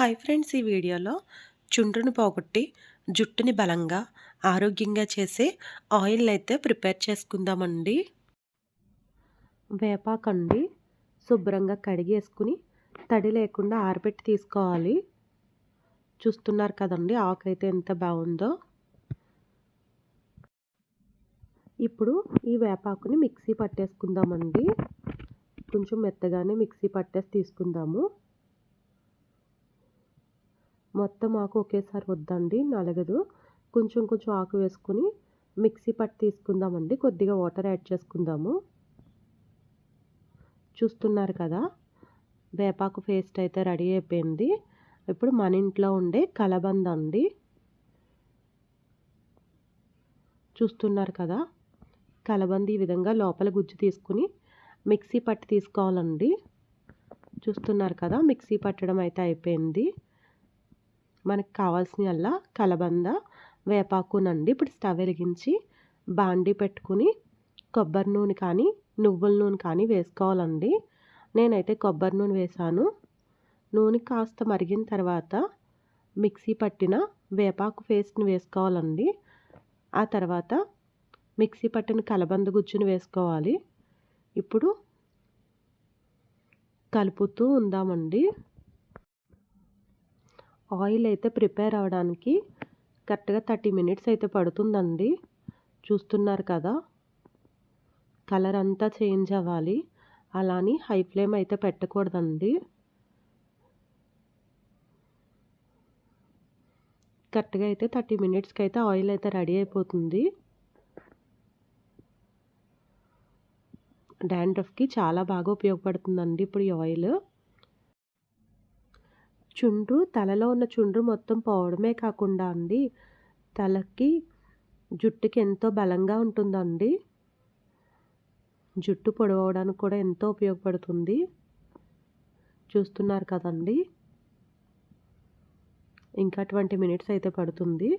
Hi friends ఈ వీడియోలో చుండ్రును పోగొట్టి జుట్టుని బలంగా ఆరోగ్యంగా చేసే ఆయిల్ అయితే ప్రిపేర్ చేసుకుందామండి. వేపాకండి శుభ్రంగా కడిగేసుకుని తడి లేకుండా ఆరబెట్టి తీసుకోవాలి. చూస్తున్నారు కదండి ఆకు అయితే ఎంత బాగుందో. ఇప్పుడు ఈ వేపాకుని మిక్సీ పట్టేసుకుందామండి. కొంచెం మెత్తగానే మిక్సీ పట్టేసి తీసుకుందాము. మొత్తం ఆకు ఒకేసారి వద్దండి నలగదు. కొంచెం కొంచెం ఆకు వేసుకుని మిక్సీ పట్టి తీసుకుందామండి. కొద్దిగా వాటర్ యాడ్ చేసుకుందాము. చూస్తున్నారు కదా వేపాకు పేస్ట్ అయితే రెడీ అయిపోయింది. ఇప్పుడు మన ఇంట్లో ఉండే కలబంద అండి. చూస్తున్నారు కదా కలబంద ఈ విధంగా లోపల గుజ్జు తీసుకుని మిక్సీ పట్టి తీసుకోవాలండి. చూస్తున్నారు కదా మిక్సీ పట్టడం అయితే అయిపోయింది. మనకు కావాల్సినల్లా కలబంద వేపాకునండి ఇప్పుడు స్టవ్ వెలిగించి బాండి పెట్టుకుని కొబ్బరి నూనె కానీ నువ్వుల నూనె కానీ వేసుకోవాలండి. నేనైతే కొబ్బరి నూనె వేసాను. నూనె కాస్త మరిగిన తర్వాత మిక్సీ పట్టిన వేపాకు పేస్ట్ని వేసుకోవాలండి. ఆ తర్వాత మిక్సీ పట్టిన కలబంద గుజ్జును వేసుకోవాలి. ఇప్పుడు కలుపుతూ ఉందామండి. ఆయిల్ అయితే ప్రిపేర్ అవ్వడానికి కరెక్ట్గా థర్టీ మినిట్స్ అయితే పడుతుందండి. చూస్తున్నారు కదా? కలర్ అంతా చేంజ్ అవ్వాలి. అలాని హై ఫ్లేమ్ అయితే పెట్టకూడదండి. కరెక్ట్గా అయితే థర్టీ మినిట్స్కి అయితే ఆయిల్ అయితే రెడీ అయిపోతుంది. డాండ్రఫ్కి చాలా బాగా ఉపయోగపడుతుందండి ఇప్పుడు ఈ ఆయిల్. చుండ్రు తలలో ఉన్న చుండ్రు మొత్తం పోవడమే కాకుండా అండి తలకి జుట్టుకి ఎంతో బలంగా ఉంటుందండి. జుట్టు పొడవడానికి కూడా ఎంతో ఉపయోగపడుతుంది. చూస్తున్నారు కదండి. ఇంకా ట్వంటీ మినిట్స్ అయితే పడుతుంది.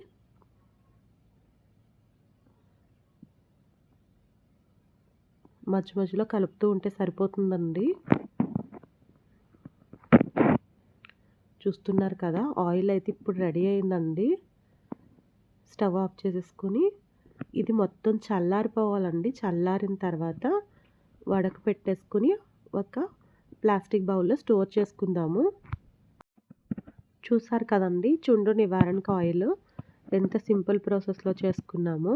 మధ్య మధ్యలో కలుపుతూ ఉంటే సరిపోతుందండి. చూస్తున్నారు కదా ఆయిల్ అయితే ఇప్పుడు రెడీ అయిందండి. స్టవ్ ఆఫ్ చేసేసుకుని ఇది మొత్తం చల్లారిపోవాలండి. చల్లారిన తర్వాత వడక పెట్టేసుకుని ఒక ప్లాస్టిక్ బౌల్లో స్టోర్ చేసుకుందాము. చూసారు కదండి చుండ్రు నివారణకు ఆయిల్ ఎంత సింపుల్ ప్రాసెస్లో చేసుకున్నాము.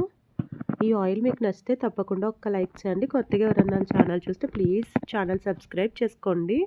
ఈ ఆయిల్ మీకు నచ్చితే తప్పకుండా ఒక్క లైక్ చేయండి. కొత్తగా ఎవరన్నా ఛానల్ చూస్తే ప్లీజ్ ఛానల్ సబ్స్క్రైబ్ చేసుకోండి.